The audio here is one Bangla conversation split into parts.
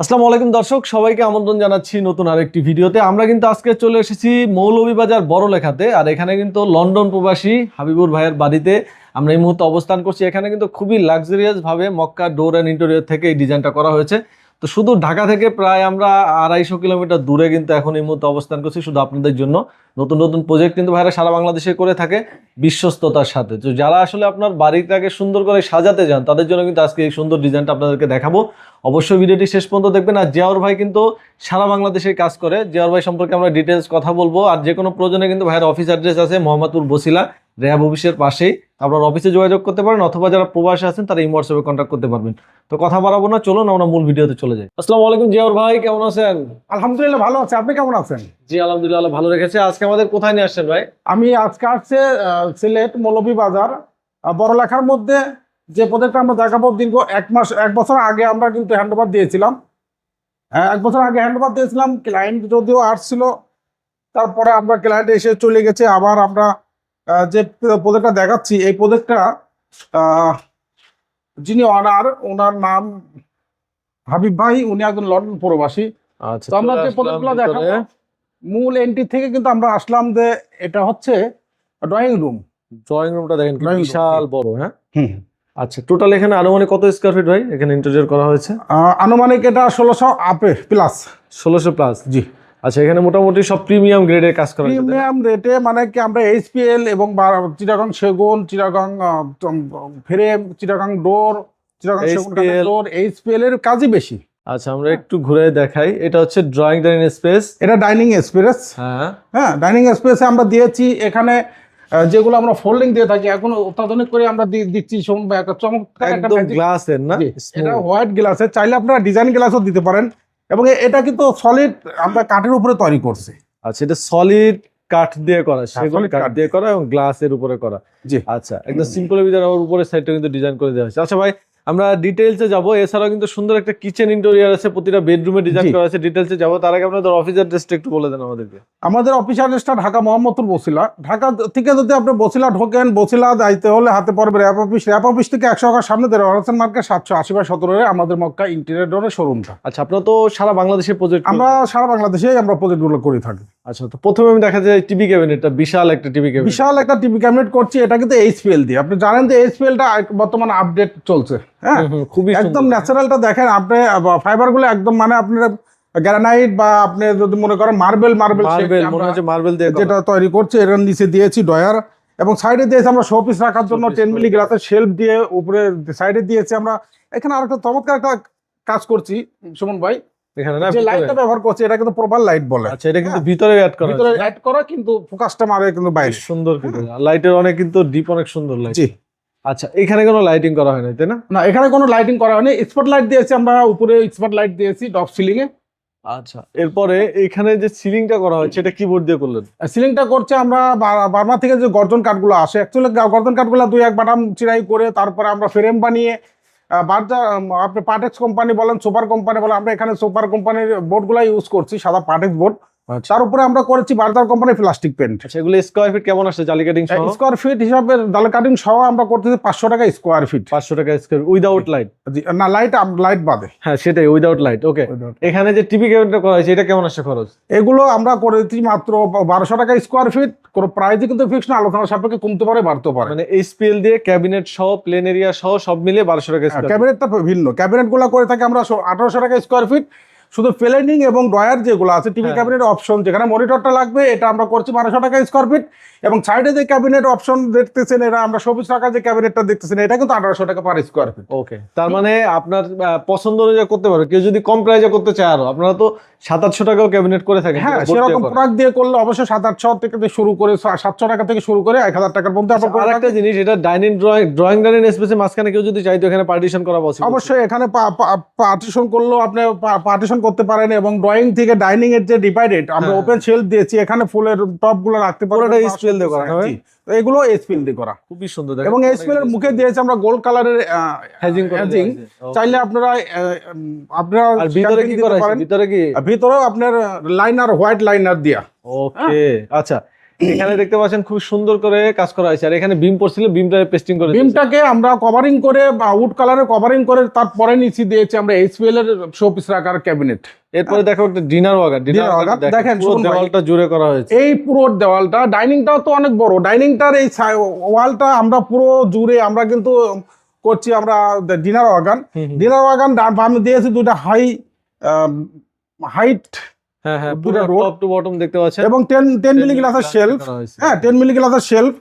আসসালামু আলাইকুম দর্শক, সবাইকে আমন্ত্রণ জানাচ্ছি নতুন আরেকটি ভিডিওতে। আমরা কিন্তু আজকে চলে এসেছি মৌলভীবাজার বড় লেখাতে আর এখানে কিন্তু লন্ডন প্রবাসী হাবিবুর ভাইয়ের বাড়িতে আমরা এই মুহূর্তে অবস্থান করছি। এখানে কিন্তু খুবই লাক্সারিয়াস ভাবে মক্কা ডোর অ্যান্ড ইন্টেরিয়র থেকে এই ডিজাইনটা করা হয়েছে। তো শুধু ঢাকা থেকে প্রায় আমরা আড়াইশো কিলোমিটার দূরে কিন্তু এখন এই মুহূর্তে অবস্থান করছি শুধু আপনাদের জন্য। নতুন নতুন প্রজেক্ট কিন্তু ভাইরা সারা বাংলাদেশে করে থাকে বিশ্বস্ততার সাথে। তো যারা আসলে আপনার বাড়িটাকে সুন্দর করে সাজাতে যান তাদের জন্য কিন্তু আজকে এই সুন্দর ডিজাইনটা আপনাদেরকে দেখাবো। অবশ্যই ভিডিওটি শেষ পর্যন্ত দেখবেন। আর জিয়াউর ভাই কিন্তু সারা বাংলাদেশে কাজ করে। জিয়াউর ভাই সম্পর্কে আমরা ডিটেলস কথা বলব। আর যে কোনো প্রয়োজনে কিন্তু ভাইয়ের অফিস অ্যাড্রেস আছে, মোহাম্মদপুর বসিলা। র্যাব অফিসের পাশেই আপনার অফিসে যোগাযোগ করতে পারেন অথবা যারা প্রবাসে আছেন তারা এই হোয়াটসঅ্যাপে কন্ট্যাক্ট করতে পারবেন। তো কথা বাড়াবো না চলুন আমরা মূল ভিডিওতে চলে যাই। আসসালামু আলাইকুম জিয়াউর ভাই কেমন আছেন? আলহামদুলিল্লাহ ভালো আছে আপনি কেমন আছেন? জি আলহামদুলিল্লাহ ভালো রেখেছে। আজকে আমাদের কোথায় নিয়ে আসছেন ভাই? আমি আজকে আসছে সিলেট মৌলভী বাজার। বড়লেখার মধ্যে যে প্রজেক্টটা আমরা দেখাবো দীর্ঘ এক মাস এক বছর আগে আমরা কিন্তু হ্যান্ড ওভার দিয়েছিলাম। হ্যাঁ, এক বছর আগে হ্যান্ড ওভার দিয়েছিলাম। ক্লায়েন্ট যদিও আসছিল তারপরে আমরা ক্লায়েন্ট এসে চলে গেছে। আবার আমরা যে প্রজেক্টটা দেখাচ্ছি এই প্রজেক্টটা যিনি অনার ওনার নাম হাবিব ভাই উনি একজন লন্ডন প্রবাসী। আচ্ছা তো আমরা যে প্রজেক্টগুলো দেখাবো মূল এন্ট্রি থেকে কিন্তু আমরা আসলাম যে এটা হচ্ছে ড্রয়িং রুম ড্রয়িং রুমটা দেখেন বিশাল বড় হ্যাঁ? আচ্ছা টোটাল এখানে আনুমানিক কত স্কোয়ার ফিট ভাই? এখানে ইন্টেরিয়র করা হয়েছে? আনুমানিক এটা ষোলোশো আপে প্লাস ষোলোশো প্লাস জি। আচ্ছা এখানে মোটামুটি সব প্রিমিয়াম গ্রেডের কাজ করা? প্রিমিয়াম রেটে মানে কি আমরা এইচপিএল এবং চিটাগং সেগুন চিটাগং ফ্রেম চিটাগং ডোর চিটাগং সেগুন ডোর এইচপিএল এর কাজই বেশি। আচ্ছা আমরা একটু ঘুরে দেখাই। এটা হচ্ছে ড্রয়িং ডাইনিং স্পেস এটা ডাইনিং এক্সপ্রেস হ্যাঁ। হ্যাঁ ডাইনিং স্পেসে আমরা দিয়েছি। এখানে যেগুলো আমরা ফোল্ডিং দিয়ে থাকি এখন অত্যাধুনিক করে আমরা দিচ্ছি একটা চমৎকার একটা গ্লাসের না? এটা হোয়াইট গ্লাসে চাইলে আপনারা ডিজাইন গ্লাসও দিতে পারেন। এবং এটা কিন্তু সলিড আমরা কাঠের উপরে তৈরি করছি। আচ্ছা এটা সলিড কাঠ দিয়ে করা সেগুলো solid কাঠ কাঠ দিয়ে করা এবং গ্লাসের উপরে করা। জি। আচ্ছা একদম সিম্পলের ভিতরে আবার উপরে সাইডটা কিন্তু ডিজাইন করে দেওয়া হয়েছে। আচ্ছা ভাই আমরা ডিটেলসে যাব। এছাড়াও কিন্তু সুন্দর একটা কিচেন ইন্টেরিয়র আছে প্রতিটা বেডরুমে ডিজাইন করা আছে। ডিটেলসে যাব। তার আগে আপনাদের অফিস অ্যাড্রেসটা একটু বলে দেন আমাদেরকে। আমাদের অফিস অ্যাড্রেসটা ঢাকা মোহাম্মদপুর বসিলা ঢাকা থেকে যদি আপনি বসিলা ঢোকেন বসিলা যাইতে হলে হাতে পড়বে র্যাপ অফিস র্যাপ অফিস থেকে একশো টাকার সামনে দেড় হোসেন মার্কেট সাতশো আশি বাই সতেরো আমাদের মক্কা ইন্টেরিয়রের শোরুমটা আচ্ছা আপনারা তো সারা বাংলাদেশে প্রজেক্ট আমরা সারা বাংলাদেশেই আমরা প্রজেক্টগুলো করে থাকি। আচ্ছা তো প্রথমে আমি দেখা যায় টিভি ক্যাবিনেটটা বিশাল একটা টিভি ক্যাবিনেট। বিশাল একটা টিভি ক্যাবিনেট করছি এটা কিন্তু এইচপিএল দিয়ে। আপনি জানেন যে এইচপিএলটা বর্তমানে আপডেট চলছে হ্যাঁ? খুবই একদম ন্যাচারালটা দেখেন আপনি ফাইবারগুলো একদম মানে আপনার গ্রানাইট বা আপনি যদি মনে করেন মার্বেল মার্বেল মার্বেল মনে হচ্ছে মার্বেল দিয়ে যেটা তৈরি করছে এর নিচে দিয়েছি ডয়ার এবং সাইডে দিয়েছি আমরা শোপিস রাখার জন্য টেন মিলি গ্লাসের শেলফ দিয়ে উপরে সাইডে দিয়েছি আমরা। এখানে আরেকটা চমৎকার একটা কাজ করছি সুমন ভাই। এখানে না যে লাইটটা ব্যবহার করছি এটা কিন্তু প্রপার লাইট বলে। আচ্ছা এটা কিন্তু ভিতরে অ্যাড করা ভিতরে হয়েছে। করা কিন্তু ফোকাসটা মারে কিন্তু বাইরে। বেশ সুন্দর কিন্তু। লাইটের অনেক কিন্তু ডিপ অনেক সুন্দর লাইট জি। আচ্ছা এখানে কোনো লাইটিং করা হয় না তাই না? না এখানে কোনো লাইটিং করা হয়নি। স্পট লাইট দিয়েছি আমরা উপরে স্পট লাইট দিয়েছি ডপ সিলিং এ আচ্ছা এরপরে এখানে যে সিলিংটা করা হয়েছে এটা কিবোর্ড দিয়ে করলেন? সিলিংটা করছে আমরা বার্মা থেকে যে গর্জন কাঠগুলো আসে অ্যাকচুয়ালি গর্জন কাঠগুলো দুই এক বাটাম চিরাই করে তারপরে আমরা ফ্রেম বানিয়ে বার্জা আপনি পাটেক্স কোম্পানি বলেন সুপার কোম্পানি বলেন, আমরা এখানে সুপার কোম্পানির বোর্ডগুলো ইউজ করছি, সাদা পাটেক্স বোর্ড তার উপরে আমরা করেছি বার্জার কোম্পানির প্লাস্টিক পেন্ট সেগুলো স্কোয়ার ফিট কেমন আসছে জালি কাটিং সহ? স্কোয়ার ফিট হিসাবে ডাল কাটিং সহ আমরা করতেছি পাঁচশো টাকা স্কোয়ার ফিট পাঁচশো টাকা স্কোয়ার উইদাউট লাইট না লাইট লাইট বাদে। হ্যাঁ সেটাই উইদাউট লাইট ওকে এখানে যে টিভি ক্যাবিনেটটা করা হয়েছে এটা কেমন আসছে খরচ? এগুলো আমরা করেছি মাত্র বারোশো টাকা স্কোয়ার ফিট কোনো প্রাইসই কিন্তু ফিক্স না আলোচনা সাপেক্ষে কমতে পারে বাড়তে পারে। মানে এইচপিএল দিয়ে ক্যাবিনেট সহ প্লেন এরিয়া সহ সব মিলিয়ে বারোশো টাকা। ক্যাবিনেটটা ভিন্ন। ক্যাবিনেটগুলো করে থাকি আমরা আঠারোশো টাকা স্কোয়ার ফিট শুধু প্লেনিং এবং ড্রয়ার যেগুলো আছে টিভি হ্যাঁ। ক্যাবিনেট অপশন যেখানে মনিটরটা লাগবে এটা আমরা করছি বারোশো টাকা স্কোয়ার ফিট এবং সাইডে যে ক্যাবিনেট অপশন দেখতেছেন এরা আমরা সবুজ টাকা যে ক্যাবিনেটটা দেখতেছেন এটা কিন্তু আঠারোশো টাকা পার স্কোয়ার ফিট ওকে তার মানে আপনার পছন্দ অনুযায়ী করতে পারবে। কেউ যদি কম প্রাইজে করতে চায় আরও আপনারা তো সাত আটশো টাকাও ক্যাবিনেট করে থাকে হ্যাঁ সেরকম। প্রোডাক্ট দিয়ে করলে অবশ্যই সাত আটশো থেকে শুরু করে সাতশো টাকা থেকে শুরু করে এক হাজার টাকার মধ্যে আমরা আর একটা জিনিস এটা ডাইনিং ড্রয়িং ড্রয়িং ডাইনিং স্পেসে মাঝখানে কেউ যদি চাইতো এখানে পার্টিশন করা পসিবল অবশ্যই এখানে পার্টিশন করলেও আপনি পার্টিশন করতে পারেন এবং ড্রয়িং থেকে ডাইনিং এর যে ডিভাইডেড আমরা হ্যাঁ। ওপেন শেলফ দিয়েছি এখানে ফুলের টপগুলো রাখতে স্পেল দিয়ে করা, জি। তো এগুলো স্পিল দিয়ে করা। খুবই সুন্দর এবং স্পিল এর মুখে দিয়েছে আমরা গোল্ড কালারের হ্যাজিং হ্যাজিং. চাইলে আপনারা আপনারা ভিতরে কি করা আছে? ভিতরে কি? ভিতরে আপনার লাইনার হোয়াইট লাইনার দিয়া। ওকে আচ্ছা। এখানে দেখতে পাচ্ছেন খুব সুন্দর করে কাজ করা হয়েছে। আর এখানে বিম পড়ছিল বিমটা পেস্টিং করে। বিমটাকে আমরা কভারিং করে বা উড কালারে কভারিং করে তারপরে নিচে দিয়েছি আমরা এইচপিএল এর শোপিস রাখার ক্যাবিনেট এরপরে দেখো একটা ডিনার ওয়াগার ডিনার ওয়াগার দেখেন, দেওয়ালটা জুড়ে করা হয়েছে। এই পুরো দেওয়ালটা ডাইনিংটাও তো অনেক বড় ডাইনিংটার এই ওয়ালটা আমরা পুরো জুড়ে আমরা কিন্তু করছি আমরা ডিনার ওয়াগান। ডিনার ওয়াগান দিয়েছি দুটা হাই হাইট হ্যাঁ হ্যাঁ পুরো টপ টু বটম দেখতে পাচ্ছেন। এবং টেন টেন মিলি গ্লাসের শেলফ হ্যাঁ টেন মিলি গ্লাসের শেলফ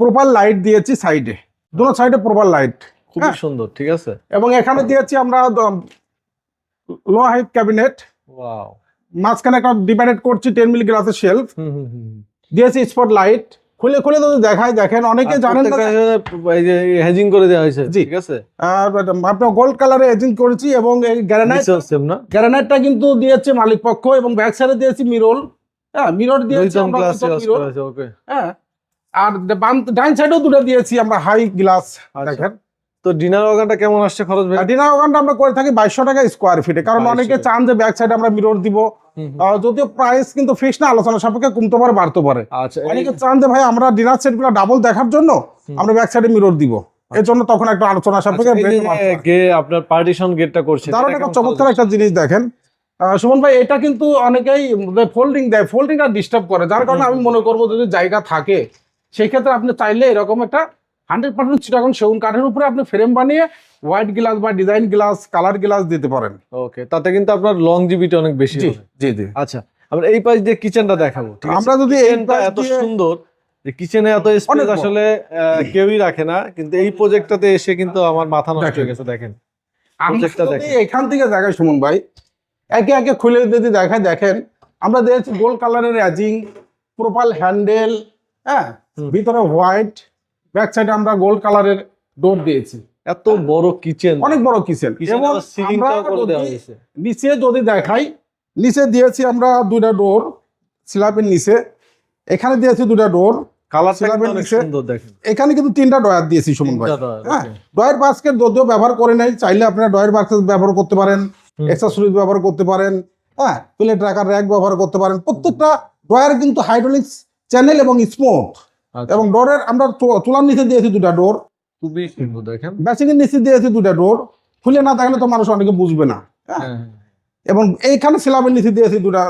প্রপার লাইট দিয়েছি সাইডে দুটো সাইডে প্রপার লাইট। সুন্দর ঠিক আছে? এবং এখানে দিয়েছি আমরা লো হাইট ক্যাবিনেট ওয়াও মাঝখানে একটা করছি টেন মিলি গ্লাসের শেলফ দিয়েছি স্পট লাইট খুলে খুলে যদি দেখাই দেখেন অনেকে জানেন এই যে হেজিং করে দেওয়া হয়েছে ঠিক আছে? আহ, আপনার গোল্ড কালারে হেজিং করেছি এবং এই গ্যারানাইট নিচেও না? গ্যারানাইটটা কিন্তু দিয়েছে মালিক পক্ষ এবং ব্যাক সাইডে দিয়েছি মিরর হ্যাঁ মিরর দিয়েছি গ্লাস ওকে হ্যাঁ আর বাম ডাইন সাইডেও দুটো দিয়েছি আমরা হাই গ্লাস আচ্ছা। দেখেন। তো ডিনার ওয়াগানটা কেমন আসছে খরচ ডিনার ওখানটা আমরা করে থাকি বাইশশো টাকা স্কোয়ার ফিটে কারণ অনেকে চান যে ব্যাক সাইডে আমরা মিরর দিব। যদিও প্রাইস কিন্তু ফিক্স না আলোচনা সাপেক্ষে কমতে পারে বাড়তে পারে। আচ্ছা অনেকে চান যে ভাই আমরা ডিনার সেটগুলো ডাবল দেখার জন্য আমরা ব্যাক সাইডে মিরর দিব। এর জন্য তখন একটা আলোচনা সাপেক্ষে আচ্ছা, আপনার পার্টিশন গেটটা করছে একটা চমৎকার একটা জিনিস দেখেন। সুমন ভাই এটা কিন্তু অনেকেই ফোল্ডিং দেয় ফোল্ডিংটা ডিস্টার্ব করে। যার কারণে আমি মনে করব যদি জায়গা থাকে সেই ক্ষেত্রে আপনি চাইলে এরকম একটা হান্ড্রেড পার্সেন্ট চিটাগন সেগুন কাঠের উপরে আপনি ফ্রেম বানিয়ে হোয়াইট গ্লাস বা ডিজাইন গ্লাস কালার গ্লাস দিতে পারেন। ওকে তাতে কিন্তু আপনার লং জিবিটি অনেক বেশি জি। জি জি। আচ্ছা আমরা এই পাশ দিয়ে কিচেনটা দেখাবো আমরা যদি এই এত সুন্দর যে কিচেনে এত স্পেস আসলে কেউই রাখে না কিন্তু এই প্রজেক্টটাতে এসে কিন্তু আমার মাথা নষ্ট হয়ে গেছে দেখেন। প্রজেক্টটা দেখেন। এখান থেকে দেখাই সুমন ভাই একে একে খুলে যদি দেখায় দেখেন আমরা দিয়েছি গোল্ড কালারের অ্যাজিং প্রোপাল হ্যান্ডেল হ্যাঁ ভিতরে হোয়াইট ব্যাক সাইডে আমরা গোল্ড কালারের ডোর দিয়েছি। এত বড় কিচেন। অনেক বড় কিচেন। এবং নিচে যদি দেখাই নিচে দিয়েছি আমরা দুইটা ডোর স্ল্যাবের নিচে। এখানে দিয়েছি দুইটা ডোর এখানে কিন্তু তিনটা ডয়ার দিয়েছি সুমন ভাই। হ্যাঁ. ডয়ের বাস্কেট যদিও ব্যবহার করে নাই চাইলে আপনারা ডয়ের বাস্কেট ব্যবহার করতে পারেন। এক্সেসরিজ ব্যবহার করতে পারেন হ্যাঁ প্লেট রাখার র্যাক ব্যবহার করতে পারেন। প্রত্যেকটা ডয়ার কিন্তু হাইড্রোলিক্স চ্যানেল এবং স্মোক এবং ডোরের আমরা চুলার নিচে দিয়েছি দুটা ডোর। খুবই সুন্দর দেখেন। নিচে দিয়েছি দুটা ডোর। খুলে না থাকলে তো মানুষ অনেকে বুঝবে না হ্যাঁ? হ্যাঁ, হ্যাঁ। এবং এইখানে স্ল্যাবের নিচে দিয়েছি দুটা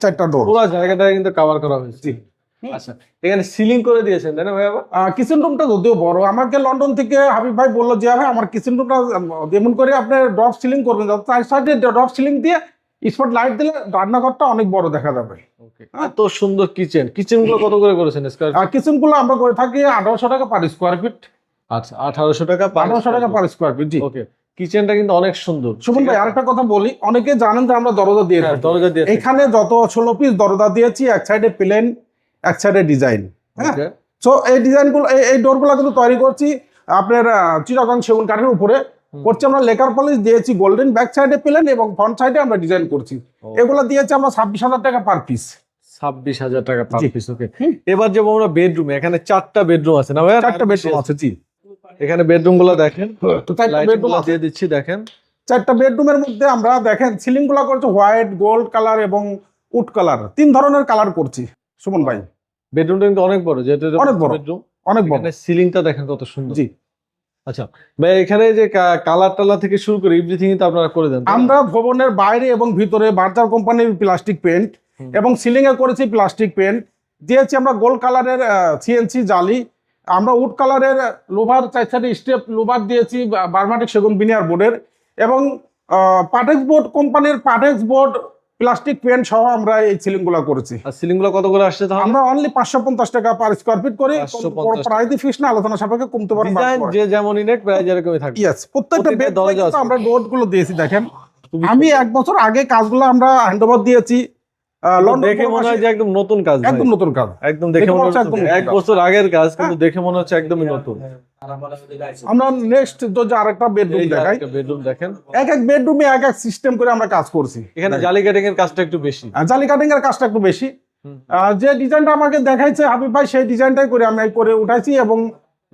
চারটা ডোর। পুরো জায়গাটা কিন্তু কভার করা হয়েছে। আচ্ছা এখানে সিলিং করে দিয়েছেন তাই না ভাই কিচেন রুমটা যদিও বড় আমাকে লন্ডন থেকে হাবিব ভাই বলল যে ভাই আমার কিচেন রুমটা যেমন করে আপনি ড্রপ সিলিং করবেন ড্রপ সিলিং দিয়ে স্পট লাইট দিলে রান্নাঘরটা অনেক বড় দেখা যাবে। এত সুন্দর কিচেন কিচেনগুলো কত করে করেছেন আর কিচেনগুলো আমরা করে থাকি আঠারোশো টাকা পার স্কোয়ার ফিট আচ্ছা আঠারোশো টাকা আঠারোশো টাকা পার স্কোয়ার ফিট ওকে কিচেনটা কিন্তু অনেক সুন্দর। সুমন ভাই আরেকটা কথা বলি অনেকে জানেন যে আমরা দরজা দিয়ে হ্যাঁ, দরজা দিয়ে এখানে যত ষোলো পিস দরজা দিয়েছি এক সাইডে প্লেন এক সাইডে ডিজাইন হ্যাঁ. সো এই ডিজাইনগুলো এই ডোরগুলো কিন্তু তৈরি করছি আপনার চিরাগন সেগুন কাঠের উপরে। করছি আমরা লেকার পলিশ দিয়েছি গোল্ডেন ব্যাক সাইডে পেলেন এবং ফ্রন্ট সাইডে আমরা ডিজাইন করছি। এগুলো দিয়েছি আমরা ছাব্বিশ হাজার টাকা পার পিস। ছাব্বিশ হাজার টাকা পার পিস ওকে। এবার যাব আমরা বেডরুমে এখানে চারটা বেডরুম আছে না ভাই চারটা বেডরুম আছে জি। এখানে বেডরুমগুলো দেখেন তো চারটা বেডরুম আছে। দিয়ে দিচ্ছি দেখেন। চারটা বেডরুমের মধ্যে আমরা দেখেন সিলিংগুলো করছি হোয়াইট গোল্ড কালার এবং উড কালার। তিন ধরনের কালার করছি সুমন ভাই। বেডরুমটা কিন্তু অনেক বড় যেহেতু অনেক বড়। বেডরুম। অনেক বড়। সিলিংটা দেখেন কত সুন্দর। জি। আচ্ছা ভাই এখানে যে কালার টালার থেকে শুরু করে এভরিথিং তো আপনারা করে দেন আমরা ভবনের বাইরে এবং ভিতরে বার্জার কোম্পানির প্লাস্টিক পেন্ট এবং সিলিং এ করেছি প্লাস্টিক পেন্ট দিয়েছি আমরা গোল্ড কালারের সিএনসি জালি। আমরা উড কালারের লোভার চার সাইডে স্টেপ লোভার দিয়েছি বার্মাটিক সেগুন বিনিয়ার বোর্ডের এবং পাটেক্স বোর্ড কোম্পানির পাটেক্স বোর্ড প্লাস্টিক পেন সহ আমরা এই সিলিংগুলো করেছি। আর সিলিংগুলো কত করে আসছে তাহলে? আমরা অনলি পাঁচশো পঞ্চাশ টাকা পার স্কোয়ার ফিট করে 550 প্রায় ফিক্স না আলোচনা সাপেক্ষে কমতে পারে ডিজাইন যে যেমন ইনেট প্রাইস এরকমই থাকবে। ইয়েস প্রত্যেকটা বেড আমরা ডোরগুলো দিয়েছি দেখেন। আমি এক বছর আগে কাজগুলো আমরা হ্যান্ড ওভার দিয়েছি। দেখে মনে হয় যে একদম নতুন কাজ একদম নতুন কাজ। একদম দেখে দেখে মনে হচ্ছে হচ্ছে একদম হ্যাঁ। এক বছর আগের কাজ কিন্তু দেখে মনে হচ্ছে একদমই নতুন। আমরা নেক্সট যদি আরেকটা বেডরুম দেখাই। বেডরুম দেখেন। এক এক বেডরুমে এক এক সিস্টেম করে আমরা কাজ করছি। এখানে জালি কাটিং এর কাজটা একটু বেশি। জালি কাটিং এর কাজটা একটু বেশি। যে ডিজাইনটা আমাকে দেখাইছে হাবিব ভাই সেই ডিজাইনটাই করে আমি করে উঠাইছি এবং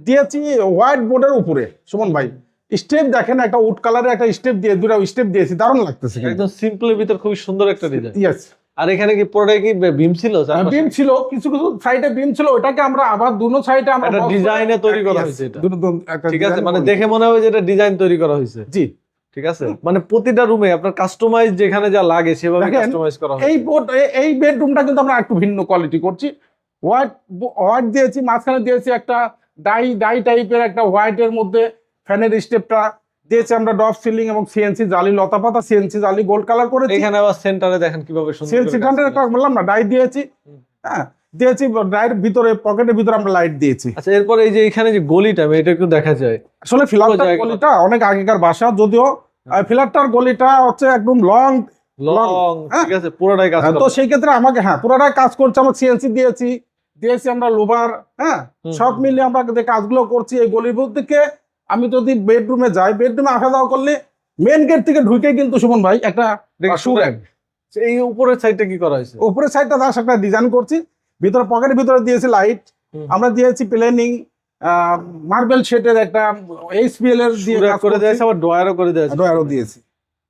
দিয়েছি হোয়াইট বোর্ডের উপরে। সুমন ভাই স্টেপ দেখেন একটা উড কালারের একটা স্টেপ দিয়ে দুটা স্টেপ দিয়েছি। দারুণ লাগতেছে একদম সিম্পলের ভিতর খুবই সুন্দর একটা ডিজাইন ইয়েস আর এখানে কি পুরোটাই কি বিম ছিল? বিম ছিল কিছু কিছু সাইডে বিম ছিল ওটাকে আমরা আবার দুনো সাইডে আমরা একটা ডিজাইনে তৈরি করা হয়েছে এটা। ঠিক আছে মানে দেখে মনে হয় যে এটা ডিজাইন তৈরি করা হয়েছে। জি। ঠিক আছে? মানে প্রতিটা রুমে আপনার কাস্টমাইজ যেখানে যা লাগে সেভাবে কাস্টমাইজ করা হয়েছে। এই বোর্ড এই বেডরুমটা কিন্তু আমরা একটু ভিন্ন কোয়ালিটি করছি। হোয়াইট হোয়াইট দিয়েছি মাঝখানে দিয়েছি একটা ডাই ডাই টাইপের একটা হোয়াইটের মধ্যে ফ্যানের স্টেপটা দিয়েছি আমরা ডব সিলিং এবং সিএনসি জালি লতাপাতা সিএনসি জালি গোল্ড কালার করেছি। এখানে আবার সেন্টারে দেখেন কীভাবে সিএনসি করে করা হয়েছে। বললাম না ডাই দিয়েছি। হ্যাঁ দিয়েছি ডাইয়ের ভিতরে পকেটের ভিতরে আমরা লাইট দিয়েছি। আচ্ছা এরপর এই যে এখানে যে গলিটা এটা একটু দেখা যায়। আসলে ফিলারটার গলিটা অনেক আগেকার বাসা যদিও ফিলারটার গলিটা হচ্ছে একদম লং লং হ্যাঁ। ঠিক আছে পুরোটাই কাজ তো সেই ক্ষেত্রে আমাকে হ্যাঁ পুরোটাই কাজ করছে আমার সিএনসি দিয়েছি দিয়েছি আমরা লোভার হ্যাঁ সব। মিলিয়ে আমরা যে কাজগুলো করছি এই গলির থেকে আমি যদি বেডরুমে যাই বেডরুমে আসা যাওয়া করলে মেন গেট থেকে ঢুকে কিন্তু সুমন ভাই একটা সুর। এই উপরের সাইডটা কি করা হয়েছে? উপরের সাইডটা দাস একটা ডিজাইন করছি। ভিতরে পকেটের ভিতরে দিয়েছি লাইট আমরা দিয়েছি প্লেনিং মার্বেল শেটের একটা এইচপিএল এর দিয়ে করে। দিয়েছে আবার ড্রয়ারও করে দিয়েছে। ডয়ারও দিয়েছি।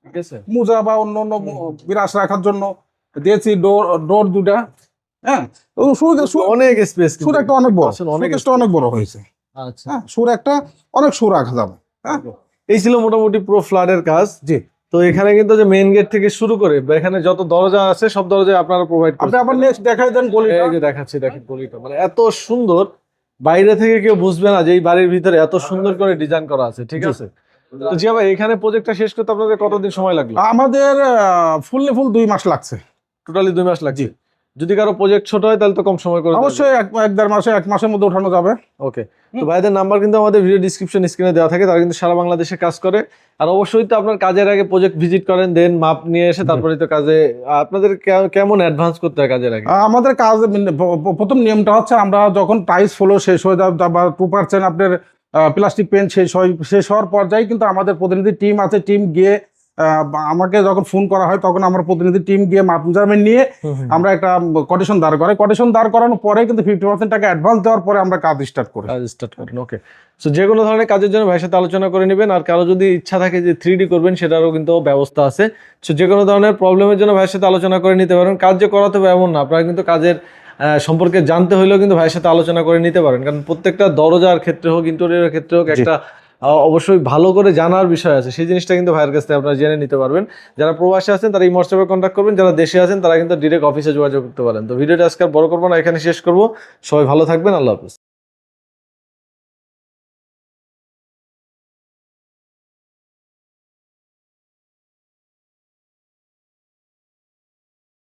ঠিক আছে। মোজা বা অন্য অন্য বিরাস রাখার জন্য দিয়েছি ডোর ডোর দুটা। হ্যাঁ অনেক স্পেস অনেক বড়। অনেক বড় হয়েছে। হ্যাঁ সুর একটা অনেক সুর রাখা যাবে হ্যাঁ? এই ছিল মোটামুটি পুরো ফ্ল্যাটের কাজ। জি। তো এখানে কিন্তু যে মেইন গেট থেকে শুরু করে এখানে যত দরজা আছে সব দরজা আপনারা প্রোভাইড আপনি আবার নেক্সট দেখাই দেন গলিটা। এই যে দেখাচ্ছি দেখেন গলিটা। মানে এত সুন্দর বাইরে থেকে কেউ বুঝবে না যে এই বাড়ির ভিতরে এত সুন্দর করে ডিজাইন করা আছে ঠিক আছে? তো জিয়া ভাই এখানে প্রজেক্টটা শেষ করতে আপনাদের কতদিন সময় লাগল? আমাদের ফুললে ফুল দুই মাস লাগছে। টোটালি দুই মাস লাগছে। যদি কারও প্রজেক্ট ছোট হয় তাহলে তো কম সময় করে অবশ্যই এক এক দেড় মাসে এক মাসের মধ্যে উঠানো যাবে। ওকে তো ভাইদের নাম্বার কিন্তু আমাদের ভিডিও ডিসক্রিপশন স্ক্রিনে দেওয়া থাকে তারা কিন্তু সারা বাংলাদেশে কাজ করে। আর অবশ্যই তো আপনার কাজের আগে প্রজেক্ট ভিজিট করেন দেন মাপ নিয়ে এসে তারপরে তো কাজে আপনাদের কেমন অ্যাডভান্স করতে হয় কাজের আগে? আমাদের কাজ প্রথম নিয়মটা হচ্ছে আমরা যখন প্রাইস ফলো শেষ হয়ে যাবে বা টু পার্সেন্ট আপনার প্লাস্টিক পেন শেষ হয় শেষ হওয়ার পর্যায়ে কিন্তু আমাদের প্রতিনিধি টিম আছে টিম গিয়ে আমাকে যখন ফোন করা হয় তখন আমার প্রতিনিধি টিম গিয়ে মাপ মেজারমেন্ট নিয়ে আমরা একটা কটেশন দাঁড় করাই। কটেশন দাঁড় করানোর পরে কিন্তু ফিফটি পার্সেন্ট টাকা অ্যাডভান্স দেওয়ার পরে আমরা কাজ স্টার্ট করি। কাজ স্টার্ট করেন ওকে সো যে কোনো ধরনের কাজের জন্য ভাইয়ের সাথে আলোচনা করে নেবেন। আর কারও যদি ইচ্ছা থাকে যে থ্রি ডি করবেন সেটারও কিন্তু ব্যবস্থা আছে। সো যে কোনো ধরনের প্রবলেমের জন্য ভাইয়ের সাথে আলোচনা করে নিতে পারেন। কাজ যে করাতে হবে এমন না। আপনারা কিন্তু কাজের সম্পর্কে জানতে হলেও কিন্তু ভাইয়ের সাথে আলোচনা করে নিতে পারেন। কারণ প্রত্যেকটা দরজার ক্ষেত্রে হোক ইন্টেরিয়রের ক্ষেত্রে হোক একটা অবশ্যই ভালো করে জানার বিষয় আছে। সেই জিনিসটা কিন্তু ভাইয়ের কাছ থেকে আপনারা জেনে নিতে পারবেন। যারা প্রবাসী আছেন, তারা এই হোয়াটসঅ্যাপে কন্ট্যাক্ট করবেন। যারা দেশে আছেন, তারা কিন্তু ডিরেক্ট অফিসে যোগাযোগ করতে পারেন। তো ভিডিওটা আজকে বড় করব না, এখানে শেষ করব। সবাই ভালো থাকবেন। আল্লাহ হাফিজ।